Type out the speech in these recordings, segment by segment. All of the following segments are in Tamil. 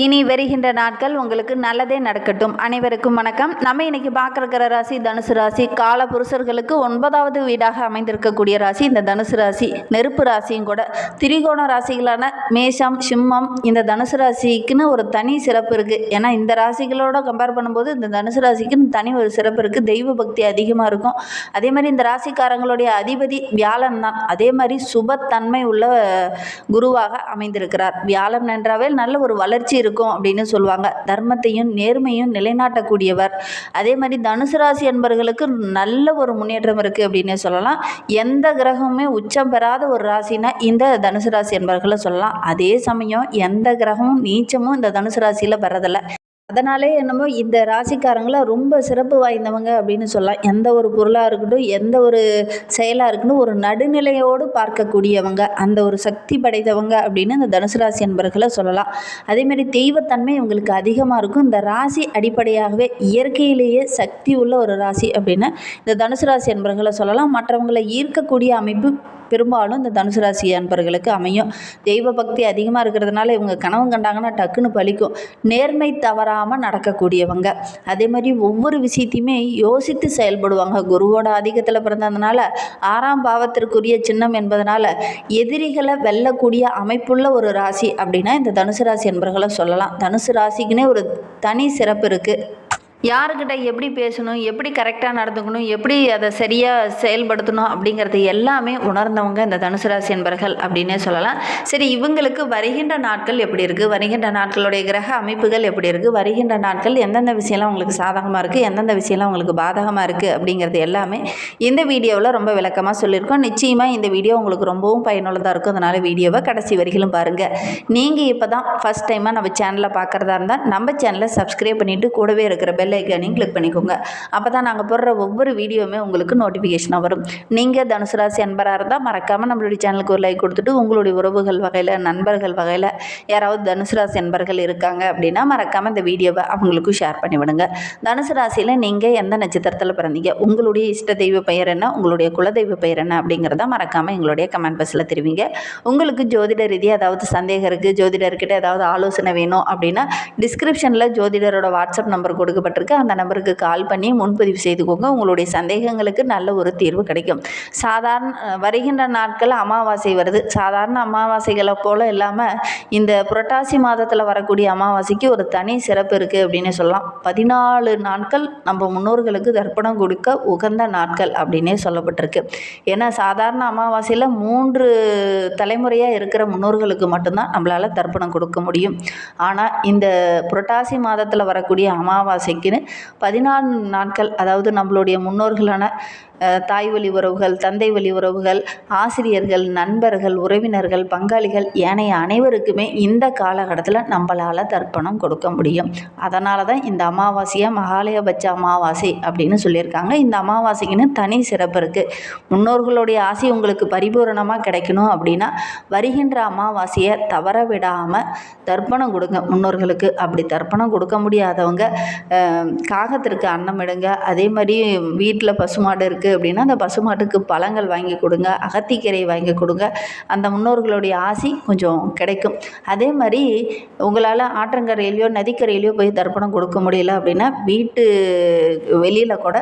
இனி வருகின்ற நாட்கள் உங்களுக்கு நல்லதே நடக்கட்டும். அனைவருக்கும் வணக்கம். நம்ம இன்னைக்கு பார்க்குற ராசி தனுசு ராசி கால புருஷர்களுக்கு ஒன்பதாவது வீடாக அமைந்திருக்கக்கூடிய ராசி இந்த தனுசு ராசி நெருப்பு ராசியும் கூட. திரிகோண ராசிகளான மேஷம் சிம்மம் இந்த தனுசு ராசிக்குன்னு ஒரு தனி சிறப்பு இருக்குது ஏன்னா இந்த ராசிகளோட கம்பேர் பண்ணும்போது இந்த தனுசு ராசிக்குன்னு தனி ஒரு சிறப்பு இருக்குது தெய்வ பக்தி அதிகமாக இருக்கும். அதே மாதிரி இந்த ராசிக்காரங்களுடைய அதிபதி வியாழன் தான். அதே மாதிரி சுபத்தன்மை உள்ள குருவாக அமைந்திருக்கிறார். வியாழன் என்றாவே நல்ல ஒரு வளர்ச்சி இருக்கும் அப்படின்னு சொல்லுவாங்க. தர்மத்தையும் நேர்மையும் நிலைநாட்டக்கூடியவர். அதே மாதிரி தனுசு ராசி என்பவர்களுக்கு நல்ல ஒரு முன்னேற்றம் இருக்குது அப்படின்னு சொல்லலாம். எந்த கிரகமுமே உச்சம் பெறாத ஒரு ராசினா இந்த தனுசு ராசி என்பர்களை சொல்லலாம். அதே சமயம் எந்த கிரகமும் நீச்சமும் இந்த தனுசு ராசியில் பெறதில்லை அதனாலே என்னமோ இந்த ராசிக்காரங்களை ரொம்ப சிறப்பு வாய்ந்தவங்க அப்படின்னு சொல்லலாம். எந்த ஒரு பொருளாக இருக்கட்டும் எந்த ஒரு செயலாக இருக்கட்டும் ஒரு நடுநிலையோடு பார்க்கக்கூடியவங்க அந்த ஒரு சக்தி படைத்தவங்க அப்படின்னு இந்த தனுசு ராசி என்பர்களை சொல்லலாம். அதேமாரி தெய்வத்தன்மை இவங்களுக்கு அதிகமாக இருக்கும். இந்த ராசி அடிப்படையாகவே இயற்கையிலேயே சக்தி உள்ள ஒரு ராசி அப்படின்னு இந்த தனுசு ராசி என்பர்களை சொல்லலாம். மற்றவங்களை ஈர்க்கக்கூடிய அமைப்பு பெரும்பாலும் இந்த தனுசு ராசி அன்பர்களுக்கு அமையும். தெய்வ பக்தி அதிகமாக இருக்கிறதுனால இவங்க கனவு கண்டாங்கன்னா டக்குன்னு பலிக்கும். நேர்மை தவறாக தவறாமல் நடக்கக்கூடியவங்க. அதே மாதிரி ஒவ்வொரு விஷயத்தையுமே யோசித்து செயல்படுவாங்க. குருவோட அதிகத்தில் பிறந்ததுனால ஆறாம் பாவத்திற்குரிய சின்னம் என்பதனால எதிரிகளை வெல்லக்கூடிய அமைப்புள்ள ஒரு ராசி அப்படின்னா இந்த தனுசு ராசி என்பர்களை சொல்லலாம். தனுசு ராசிக்குன்னே ஒரு தனி சிறப்பு இருக்குது யாருக்கிட்ட எப்படி பேசணும் எப்படி கரெக்டாக நடந்துக்கணும் எப்படி அதை சரியாக செயல்படுத்தணும் அப்படிங்கிறது எல்லாமே உணர்ந்தவங்க இந்த தனுசு ராசி என்பர்கள் அப்படின்னே சொல்லலாம். சரி இவங்களுக்கு வருகின்ற நாட்கள் எப்படி இருக்குது வருகின்ற நாட்களுடைய கிரக அமைப்புகள் எப்படி இருக்குது வருகின்ற நாட்கள் எந்தெந்த விஷயம்லாம் உங்களுக்கு சாதகமாக இருக்குது எந்தெந்த விஷயம்லாம் உங்களுக்கு பாதகமாக இருக்குது அப்படிங்கிறது எல்லாமே இந்த வீடியோவில் ரொம்ப விளக்கமாக சொல்லியிருக்கோம். நிச்சயமாக இந்த வீடியோ உங்களுக்கு ரொம்பவும் பயனுள்ளதாக இருக்கும். அதனால் வீடியோவை கடைசி வரைக்கும் பாருங்கள் நீங்கள் இப்போ தான் ஃபஸ்ட் டைமாக நம்ம சேனலை பார்க்குறதா இருந்தால் நம்ம சேனலை சப்ஸ்கிரைப் பண்ணிவிட்டு கூடவே இருக்கிற பெல் ஐக்கானையும் கிளிக் பண்ணிக்கோங்க. அப்போ தான் நாங்கள் போடுற ஒவ்வொரு வீடியோவுமே உங்களுக்கு நோட்டிஃபிகேஷனாக வரும். நீங்கள் தனுசு ராசி அன்பராக இருந்தால் மறக்காமல் நம்மளுடைய சேனலுக்கு ஒரு லைக் கொடுத்துட்டு உங்களுடைய உறவுகள் வகையில் நண்பர்கள் வகையில் யாராவது தனுசு ராசி அன்பர்கள் இருக்காங்க அப்படின்னா மறக்காமல் இந்த வீடியோவை அவங்களுக்கும் ஷேர் பண்ணிவிடுங்க தனுசு ராசியில் நீங்கள் எந்த நட்சத்திரத்தில் பிறந்தீங்க? உங்களுடைய இஷ்ட தெய்வ பெயர் என்ன? உங்களுடைய குலதெய்வ பெயர் என்ன? அப்படிங்கிறத மறக்காமல் எங்களுடைய கமெண்ட் பாக்ஸில் தெரிவிங்க. உங்களுக்கு ஜோதிட ரீதியாக ஏதாவது சந்தேகம் இருக்குது ஜோதிடர்கிட்ட ஏதாவது ஆலோசனை வேணும் அப்படின்னா டிஸ்கிரிப்ஷனில் ஜோதிடரோட வாட்ஸ்அப் நம்பர் கொடுக்கப்பட்டிருக்கு அந்த நம்பருக்கு கால் பண்ணி முன்பதிவு செய்துக்கோங்க. உங்களுடைய சந்தேகங்களுக்கு நல்ல ஒரு தீர்வு கிடைக்கும். சாதாரண வருகின்ற நாட்கள் அமாவாசை வருது. சாதாரண அமாவாசைகளை போல் இல்லாமல் இந்த புரட்டாசி மாதத்தில் வரக்கூடிய அமாவாசைக்கு ஒரு தனி சிறப்பு இருக்குது அப்படின்னு சொல்லலாம். பதினாலு நாட்கள் நம்ம முன்னோர்களுக்கு தர்ப்பணம் கொடுக்க உகந்த நாட்கள் அப்படின்னே சொல்லப்பட்டிருக்கு. ஏன்னா சாதாரண அமாவாசையில் மூன்று தலைமுறையாக இருக்கிற முன்னோர்களுக்கு மட்டும்தான் நம்மளால் தர்ப்பணம் கொடுக்க முடியும். ஆனால் இந்த புரட்டாசி மாதத்தில் வரக்கூடிய அமாவாசைக்கு அமாவாசைக்குன்னு பதினாலு நாட்கள் அதாவது நம்மளுடைய முன்னோர்களான தாய் வழி உறவுகள் தந்தை வழி உறவுகள் ஆசிரியர்கள் நண்பர்கள் உறவினர்கள் பங்காளிகள் ஏனைய அனைவருக்குமே இந்த காலகட்டத்தில் நம்மளால் தர்ப்பணம் கொடுக்க முடியும். அதனால தான் இந்த அமாவாசையை மகாலயபட்ச அமாவாசை அப்படின்னு சொல்லியிருக்காங்க. இந்த அமாவாசைக்குன்னு தனி சிறப்பு இருக்குது முன்னோர்களுடைய ஆசை உங்களுக்கு பரிபூரணமாக கிடைக்கணும் அப்படின்னா வருகின்ற அமாவாசையை தவற விடாமல் தர்ப்பணம் கொடுங்க. முன்னோர்களுக்கு அப்படி தர்ப்பணம் கொடுக்க முடியாதவங்க காகத்திற்கு அன்னம் இடுங்க அதே மாதிரி வீட்டில் பசுமாடு இருக்குது அப்படின்னா அந்த பசுமாட்டுக்கு பழங்கள் வாங்கி கொடுங்க அகத்திக்கீரை வாங்கி கொடுங்க. அந்த முன்னோர்களுடைய ஆசி கொஞ்சம் கிடைக்கும். அதே மாதிரி உங்களால் ஆற்றங்கரையிலையோ நதிக்கரையிலையோ போய் தர்ப்பணம் கொடுக்க முடியல அப்படின்னா வீட்டு வெளியில் கூட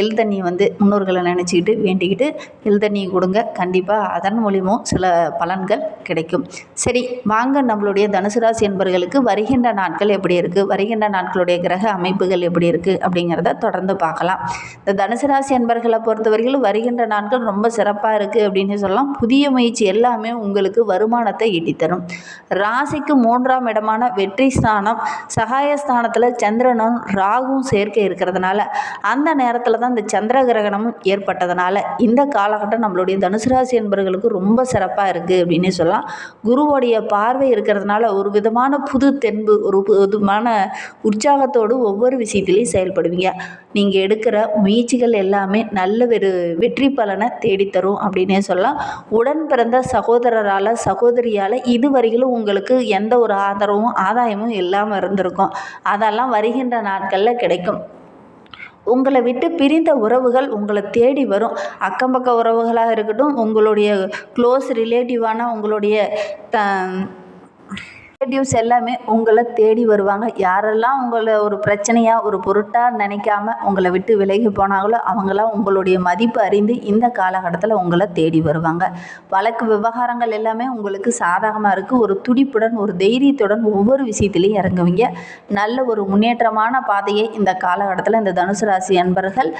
எள் தண்ணி வந்து முன்னோர்களை நினச்சிக்கிட்டு வேண்டிக்கிட்டு எள் தண்ணி கொடுங்க. கண்டிப்பாக அதன் மூலியமும் சில பலன்கள் கிடைக்கும். சரி வாங்க நம்மளுடைய தனுசு ராசி என்பர்களுக்கு வருகின்ற நாட்கள் எப்படி இருக்குது வருகின்ற நாட்களுடைய கிரக அமைப்புகள் எப்படி இருக்குது அப்படிங்கிறத தொடர்ந்து பார்க்கலாம். இந்த தனுசு ராசி என்பர்களை பொறுத்தவரையிலும் வருகின்ற நாட்கள் ரொம்ப சிறப்பாக இருக்குது அப்படின்னு சொல்லலாம். புதிய முயற்சி எல்லாமே உங்களுக்கு வருமானத்தை ஈட்டித்தரும். ராசிக்கு மூன்றாம் இடமான வெற்றி ஸ்தானம் சகாயஸ்தானத்தில் சந்திரனும் ராகுவும் சேர்க்கை இருக்கிறதுனால அந்த நேரத்தில் தான் இந்த சந்திர கிரகணமும் ஏற்பட்டதுனால இந்த காலகட்டம் நம்மளுடைய தனுசு ராசி என்பவர்களுக்கு ரொம்ப சிறப்பாக இருக்குது அப்படின்னு சொல்லலாம். குருவோடைய பார்வை இருக்கிறதுனால ஒரு விதமான புது தென்பு ஒரு விதமான உற்சாகத்தோடு ஒவ்வொரு விஷயத்திலையும் செயல்படுவீங்க. நீங்கள் எடுக்கிற முயற்சிகள் எல்லாமே நல்ல நல்ல ஒரு வெற்றி பலனை தேடித்தரும் அப்படின்னே சொல்லலாம். உடன் பிறந்த சகோதரரால் சகோதரியால் இதுவரையிலும் உங்களுக்கு எந்த ஒரு ஆதரவும் ஆதாயமும் இல்லாமல் இருந்திருக்கும். அதெல்லாம் வருகின்ற நாட்களில் கிடைக்கும். உங்களை விட்டு பிரிந்த உறவுகள் உங்களை தேடி வரும். அக்கம் பக்க உறவுகளாக இருக்கட்டும் உங்களுடைய க்ளோஸ் ரிலேட்டிவான உங்களுடைய த ரிலேட்டிவ்ஸ் எல்லாமே உங்களை தேடி வருவாங்க. யாரெல்லாம் உங்களை ஒரு பிரச்சனையாக ஒரு பொருட்டாக நினைக்காம உங்களை விட்டு விலகி போனாங்களோ அவங்களாம் உங்களுடைய மதிப்பு அறிந்து இந்த காலகட்டத்தில் உங்களை தேடி வருவாங்க. வழக்கு விவகாரங்கள் எல்லாமே உங்களுக்கு சாதகமாக இருக்குது ஒரு துடிப்புடன் ஒரு தைரியத்துடன் ஒவ்வொரு விஷயத்துலையும் இறங்குவீங்க. நல்ல ஒரு முன்னேற்றமான பாதையை இந்த காலகட்டத்தில் இந்த தனுசு ராசி அன்பர்கள்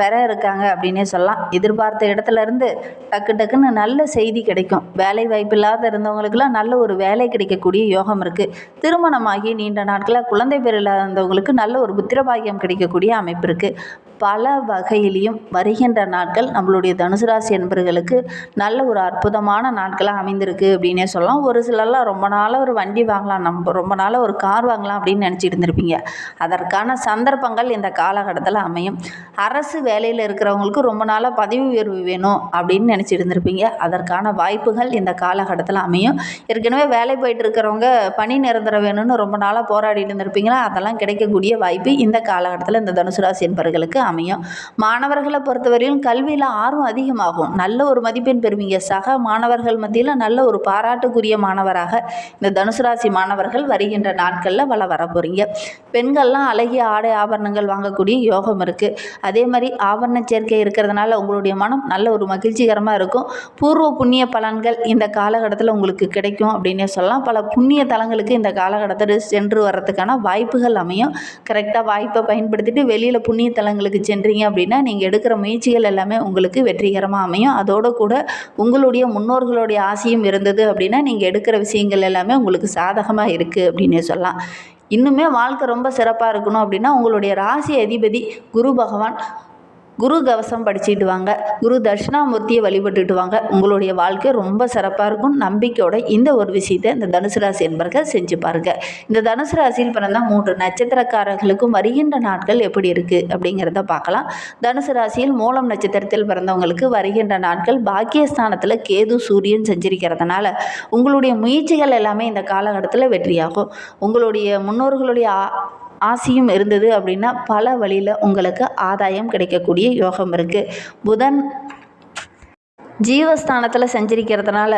பெற இருக்காங்க அப்படின்னே சொல்லலாம். எதிர்பார்த்த இடத்துல இருந்து டக்கு டக்குன்னு நல்ல செய்தி கிடைக்கும். வேலை வாய்ப்பு இல்லாத இருந்தவங்களுக்குலாம் நல்ல ஒரு வேலை கிடைக்கக்கூடிய யோகம் இருக்குது திருமணமாகி நீண்ட நாட்களாக குழந்தை பேர் இல்லாதவங்களுக்கு நல்ல ஒரு புத்திரபாகியம் கிடைக்கக்கூடிய அமைப்பு இருக்குது பல வகையிலையும் வருகின்ற நாட்கள் நம்மளுடைய தனுசு ராசி என்பர்களுக்கு நல்ல ஒரு அற்புதமான நாட்களாக அமைந்திருக்கு அப்படின்னே சொல்லலாம். ஒரு சிலர்லாம் ரொம்ப நாளாக ஒரு வண்டி வாங்கலாம் நம்ம ரொம்ப நாளாக ஒரு கார் வாங்கலாம் அப்படின்னு நினச்சிட்டு இருந்திருப்பீங்க. அதற்கான சந்தர்ப்பங்கள் இந்த காலகட்டத்தில் அமையும். அரசு வேலையில் இருக்கிறவங்களுக்கு ரொம்ப நாளாக பதவி உயர்வு வேணும் அப்படின்னு நினச்சிட்டு இருந்திருப்பீங்க. அதற்கான வாய்ப்புகள் இந்த காலகட்டத்தில் அமையும். ஏற்கனவே வேலை போயிட்டு இருக்கிறவங்க பணி நிரந்தரம் வேணும்னு ரொம்ப நாளாக போராடிட்டு இருந்திருப்பீங்களா? அதெல்லாம் கிடைக்கக்கூடிய வாய்ப்பு இந்த காலகட்டத்தில் இந்த தனுசு ராசி என்பவர்களுக்கு அமையும். மாணவர்களை பொறுத்தவரையிலும் கல்வியில் ஆர்வம் அதிகமாகும். நல்ல ஒரு மதிப்பெண் பெறுவீங்க. சக மாணவர்கள் மத்தியில் நல்ல ஒரு பாராட்டுக்குரிய மாணவராக இந்த தனுசு ராசி மாணவர்கள் வருகின்ற நாட்களில் வள வர போகிறீங்க பெண்கள்லாம் அழகிய ஆடை ஆபரணங்கள் வாங்கக்கூடிய யோகம் இருக்குது அதே மாதிரி ஆபரண சேர்க்கை இருக்கிறதுனால உங்களுடைய மனம் நல்ல ஒரு மகிழ்ச்சிகரமாக இருக்கும். பூர்வ புண்ணிய பலன்கள் இந்த காலகட்டத்தில் உங்களுக்கு கிடைக்கும் அப்படின்னே சொல்லலாம். பல புண்ணிய தலங்களுக்கு இந்த காலகட்டத்தில் சென்று வர்றதுக்கான வாய்ப்புகள் அமையும். கரெக்டாக வாய்ப்பை பயன்படுத்திட்டு வெளியில் புண்ணிய தலங்களுக்கு சென்றீங்க அப்படின்னா நீங்கள் எடுக்கிற முயற்சிகள் எல்லாமே உங்களுக்கு வெற்றிகரமாக அமையும். அதோடு கூட உங்களுடைய முன்னோர்களுடைய ஆசையும் இருந்தது அப்படின்னா நீங்கள் எடுக்கிற விஷயங்கள் எல்லாமே உங்களுக்கு சாதகமாக இருக்குது அப்படின்னே சொல்லலாம். இன்னுமே வாழ்க்கை ரொம்ப சிறப்பாக இருக்கணும் அப்படின்னா உங்களுடைய ராசி அதிபதி குரு பகவான் குரு கவசம் படிச்சுட்டு வாங்க. குரு தட்சிணாமூர்த்தியை வழிபட்டுட்டு வாங்க. உங்களுடைய வாழ்க்கை ரொம்ப சிறப்பாக இருக்கும். நம்பிக்கையோட இந்த ஒரு விஷயத்தை இந்த தனுசு ராசி என்பர்கள் செஞ்சு பாருங்க. இந்த தனுசு ராசியில் பிறந்த மூன்று நட்சத்திரக்காரர்களுக்கும் வருகின்ற நாட்கள் எப்படி இருக்குது அப்படிங்கிறத பார்க்கலாம். தனுசு ராசியில் மூலம் நட்சத்திரத்தில் பிறந்தவங்களுக்கு வருகின்ற நாட்கள் பாக்கியஸ்தானத்தில் கேது சூரியன் செஞ்சிருக்கிறதுனால உங்களுடைய முயற்சிகள் எல்லாமே இந்த காலகட்டத்தில் வெற்றியாகும். உங்களுடைய முன்னோர்களுடைய ஆசையும் இருந்தது அப்படின்னா பல வழியில் உங்களுக்கு ஆதாயம் கிடைக்கக்கூடிய யோகம் இருக்குது புதன் ஜீவஸ்தானத்தில் செஞ்சிருக்கிறதுனால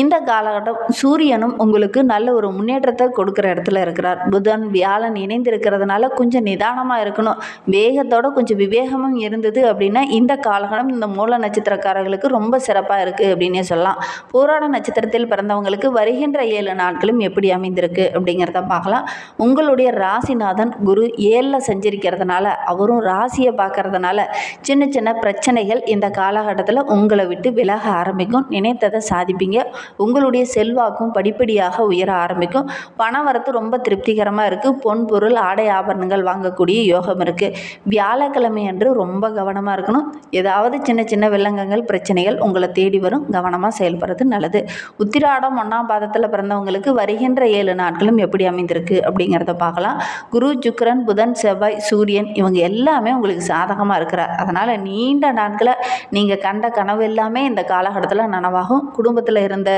இந்த காலகட்டம் சூரியனும் உங்களுக்கு நல்ல ஒரு முன்னேற்றத்தை கொடுக்குற இடத்துல இருக்கிறார். புதன் வியாழன் இணைந்திருக்கிறதுனால கொஞ்சம் நிதானமாக இருக்கணும். வேகத்தோட கொஞ்சம் விவேகமும் இருந்தது அப்படின்னா இந்த காலகட்டம் இந்த மூல நட்சத்திரக்காரர்களுக்கு ரொம்ப சிறப்பாக இருக்குது அப்படின்னே சொல்லலாம். போராட நட்சத்திரத்தில் பிறந்தவங்களுக்கு வருகின்ற ஏழு நாட்களும் எப்படி அமைந்திருக்கு அப்படிங்கிறத பார்க்கலாம். உங்களுடைய ராசிநாதன் குரு ஏழில் செஞ்சிருக்கிறதுனால அவரும் ராசியை பார்க்கறதுனால சின்ன சின்ன பிரச்சனைகள் இந்த காலகட்டத்தில் உங்களை விட்டு விலக ஆரம்பிக்கும். நினைத்ததை சாதிப்பீங்க. உங்களுடைய செல்வாக்கும் படிப்படியாக உயர ஆரம்பிக்கும். பண வரத்து ரொம்ப திருப்திகரமாக இருக்குது பொன் பொருள் ஆடை ஆபரணங்கள் வாங்கக்கூடிய யோகம் இருக்குது வியாழக்கிழமை அன்று ரொம்ப கவனமாக இருக்கணும். ஏதாவது சின்ன சின்ன வில்லங்கங்கள் பிரச்சனைகள் உங்களை தேடி வரும். கவனமாக செயல்படுறது நல்லது. உத்திராடம் ஒன்றாம் பாதத்தில் பிறந்தவங்களுக்கு வருகின்ற ஏழு நாட்களும் எப்படி அமைந்திருக்கு அப்படிங்கிறத பார்க்கலாம். குரு சுக்கரன் புதன் செவ்வாய் சூரியன் இவங்க எல்லாமே உங்களுக்கு சாதகமாக இருக்கிறார். அதனால் நீண்ட நாட்களை நீங்கள் கண்ட கனவு எல்லாமே இந்த காலகட்டத்தில் நனவாகும். குடும்பத்தில் இருந்த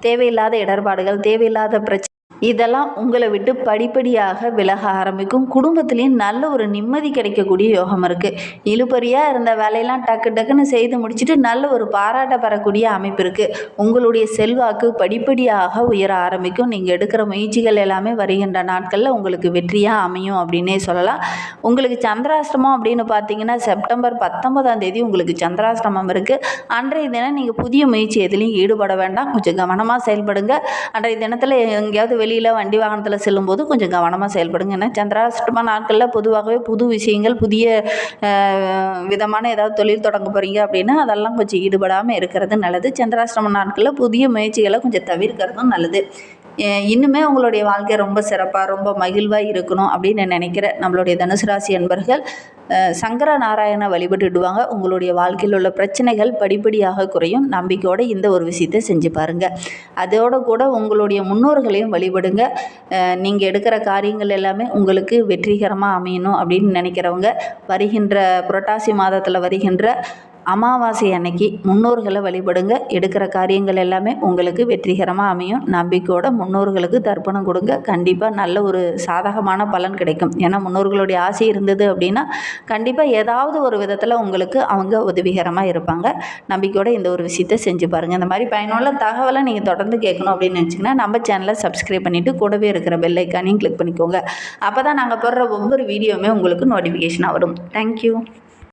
தேவையில்லாத இடர்பாடுகள் தேவையில்லாத பிரச்சனை இதெல்லாம் உங்களை விட்டு படிப்படியாக விலக ஆரம்பிக்கும். குடும்பத்துலேயும் நல்ல ஒரு நிம்மதி கிடைக்கக்கூடிய யோகம் இருக்குது இழுபறியாக இருந்த வேலையெல்லாம் டக்கு டக்குன்னு செய்து முடிச்சுட்டு நல்ல ஒரு பாராட்ட பெறக்கூடிய அமைப்பு இருக்குது உங்களுடைய செல்வாக்கு படிப்படியாக உயர ஆரம்பிக்கும். நீங்கள் எடுக்கிற முயற்சிகள் எல்லாமே வருகின்ற நாட்களில் உங்களுக்கு வெற்றியாக அமையும் அப்படின்னே சொல்லலாம். உங்களுக்கு சந்திராஷ்டமம் அப்படின்னு பார்த்தீங்கன்னா செப்டம்பர் பத்தொன்பதாம் தேதி உங்களுக்கு சந்திராஷ்டமம் இருக்குது அன்றைய தினம் நீங்கள் புதிய முயற்சி எதுலேயும் ஈடுபட வேண்டாம். கொஞ்சம் கவனமாக செயல்படுங்க. அன்றைய தினத்தில் எங்கேயாவது வெளியில் வண்டி வாகனத்தில் செல்லும்போது கொஞ்சம் கவனமாக செயல்படுங்க. ஏன்னா சந்திராஷ்டம நாட்களில் பொதுவாகவே புது விஷயங்கள் புதிய விதமான ஏதாவது தொழில் தொடங்க போகிறீங்க அப்படின்னா அதெல்லாம் கொஞ்சம் ஈடுபடாமல் இருக்கிறது நல்லது. சந்திராஷ்டம நாட்களில் புதிய முயற்சிகளை கொஞ்சம் தவிர்க்கிறதும் நல்லது. இன்னுமே உங்களுடைய வாழ்க்கை ரொம்ப சிறப்பாக ரொம்ப மகிழ்வாக இருக்கணும் அப்படின்னு நான் நினைக்கிறேன் நம்மளுடைய தனுசு ராசி அன்பர்கள் சங்கர நாராயண வழிபட்டுடுவாங்க உங்களுடைய வாழ்க்கையில் உள்ள பிரச்சனைகள் படிப்படியாக குறையும். நம்பிக்கையோடு இந்த ஒரு விஷயத்தை செஞ்சு பாருங்கள் அதோட கூட உங்களுடைய முன்னோர்களையும் வழிபடுங்க. நீங்கள் எடுக்கிற காரியங்கள் எல்லாமே உங்களுக்கு வெற்றிகரமாக அமையணும் அப்படின்னு நினைக்கிறவங்க வருகின்ற புரட்டாசி மாதத்தில் வருகின்ற அமாவாசை அன்னைக்கு முன்னோர்களை வழிபடுங்க. எடுக்கிற காரியங்கள் எல்லாமே உங்களுக்கு வெற்றிகரமாக அமையும். நம்பிக்கையோட முன்னோர்களுக்கு தர்ப்பணம் கொடுங்க. கண்டிப்பாக நல்ல ஒரு சாதகமான பலன் கிடைக்கும். ஏன்னா முன்னோர்களுடைய ஆசை இருந்தது அப்படின்னா கண்டிப்பாக ஏதாவது ஒரு விதத்தில் உங்களுக்கு அவங்க உதவிகரமாக இருப்பாங்க. நம்பிக்கையோட இந்த ஒரு விஷயத்தை செஞ்சு பாருங்கள் இந்த மாதிரி பயனுள்ள தகவலை நீங்கள் தொடர்ந்து கேட்கணும் அப்படின்னு நினச்சிங்கன்னா நம்ம சேனலை சப்ஸ்கிரைப் பண்ணிவிட்டு கூடவே இருக்கிற பெல்லைக்கானையும் கிளிக் பண்ணிக்கோங்க. அப்போ தான் நாங்கள் போடுற ஒவ்வொரு வீடியோவுமே உங்களுக்கு நோட்டிஃபிகேஷனாக வரும். தேங்க்யூ